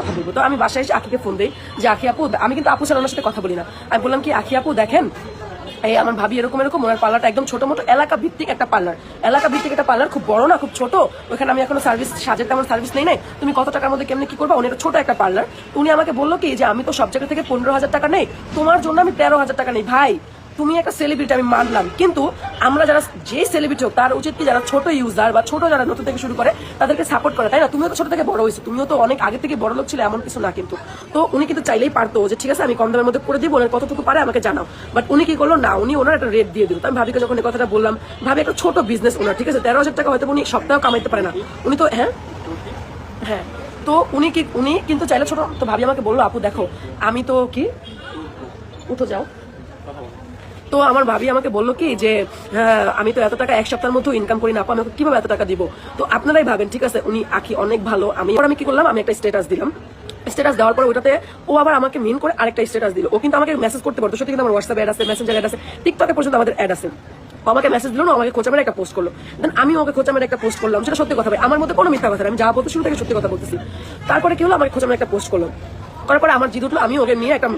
কথা বলব। তো আমি বাসায় এসে আখিকে ফোন দিই যে, আখি আপু আমি কিন্তু আপু ছাড়া সাথে কথা বলি না। আমি বললাম কি, আখি আপু, দেখেন, এই আমার ভাবি এরকম এরকম, ওনার পার্লারটা একদম ছোট মোটো এলাকা ভিত্তিক একটা পার্লার। এলাকা ভিত্তিক একটা পার্লার খুব বড় না, খুব ছোট ওখানে আমি এখনও সার্ভিস সাজের তেমন সার্ভিস নেই নাই। তুমি কত টাকার মধ্যে কেমনি কি করবা? উনি ছোট একটা পার্লার। উনি আমাকে বলল কি, যে, আমি তো সব জায়গা থেকে পনেরো হাজার টাকা নেই, তোমার জন্য আমি তেরো হাজার টাকা নেই, ভাই। তুমি একটা সেলিব্রিটি আমি মানলাম। কিন্তু আমরা যারা যে সেলিব্রিটি হোক, তার উচিত কি যারা ছোট ইউজার বা ছোট যারা নতুন থেকে শুরু করে, তাদেরকে সাপোর্ট করে, তাই না? তুমিও তো ছোট থেকে বড় হয়েছো, তুমিও তো অনেক আগে থেকে বড় লোক ছিল, এমন কিছু না কিন্তু। তো উনি কিন্তু চাইলেই পারতো যে, ঠিক আছে, আমি কম দামের মধ্যে করে দিব, ওনার কতটুকু পারে আমাকে জানাও। বাট উনি কি করল? না, উনি ওনার একটা রেট দিয়ে দিল। আমি ভাবিকে যখন এই কথাটা বললাম, ভাবি, একটা ছোট বিজনেস ওনার ঠিক আছে? তেরো হাজার টাকা হয়তো উনি সপ্তাহ কামাইতে পারে না। উনি তো হ্যাঁ? হ্যাঁ। তো উনি কি, উনি কিন্তু চাইলে ছোট, তো ভাবি আমাকে বলল, আপু, দেখো, আমি তো কি? উঠো যাও। তো আমার ভাবি আমাকে বলল কি যে হ্যাঁ আমি তো এত টাকা এক সপ্তাহের মধ্যে ইনকাম করি না, আপু, আমি ওকে কীভাবে এত টাকা দিব? তো আপনারাই ভাবেন, ঠিক আছে? উনি আখি অনেক ভালো। আমি আমি কি করলাম? আমি একটা স্ট্যাটাস দিলাম। স্ট্যাটাস দেওয়ার পর ওটাতে ও আবার আমাকে মিন করে আরেকটা স্ট্যাটাস দিল। ও কিন্তু আমাকে মেসেজ করতে পারতো। সত্যি কিন্তু আমার হোয়াটসঅ্যাপ অ্যাড আছে মেসেঞ্জার অ্যাড আছে টিকটকে পর্যন্ত আমাদের অ্যাড আছে। আমাকে মেসেজ দিল না আমাকে খোঁচা মেরে একটা পোস্ট করল। দেন আমি ওকে খোঁচা মেরে একটা পোস্ট করলাম। সেটা সত্যি কথা আমার মধ্যে কোনো মিথ্যা কথা আমি যা বলতে শুরু থেকে সত্যি কথা বলতেছি। তারপরে কি হলো? আমাকে খোঁচা মেরে একটা পোস্ট করল। করার পরে আমার জিদ উঠল, আমি ওকে নিয়ে একটা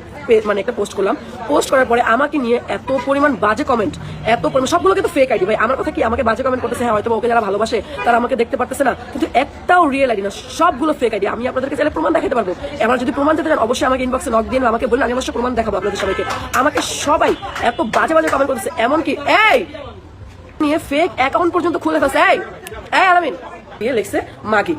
মানে একটা পোস্ট করলাম। পোস্ট করার পরে আমাকে নিয়ে এত পরিমাণ বাজে কমেন্ট এত পরিমাণ সবগুলো কিন্তু ফেক আইডি ভাই। আমার কথা কি, আমাকে বাজে কমেন্ট করতেছে? হ্যাঁ হয়তো ওকে যারা ভালোবাসে, তারা আমাকে দেখতে পারতেছে না। কিন্তু একটাও রিয়েল আইডি না, সবগুলো ফেক আইডি আমি আপনাদেরকে চাইলে প্রমাণ দেখাতে পারব। এবার যদি প্রমাণ দিতে চান, অবশ্যই আমাকে ইনবক্সে নক দিয়ে আমাকে বলুন, আমি অবশ্যই প্রমাণ দেখাবো আপনাদের সবাইকে। আমাকে সবাই এত বাজে বাজে কমেন্ট করতেছে, এমনকি এই! নিয়ে ফেক অ্যাকাউন্ট পর্যন্ত খুলে ফেলছে, এই! এই, আলামিন! লিখছে মাগি।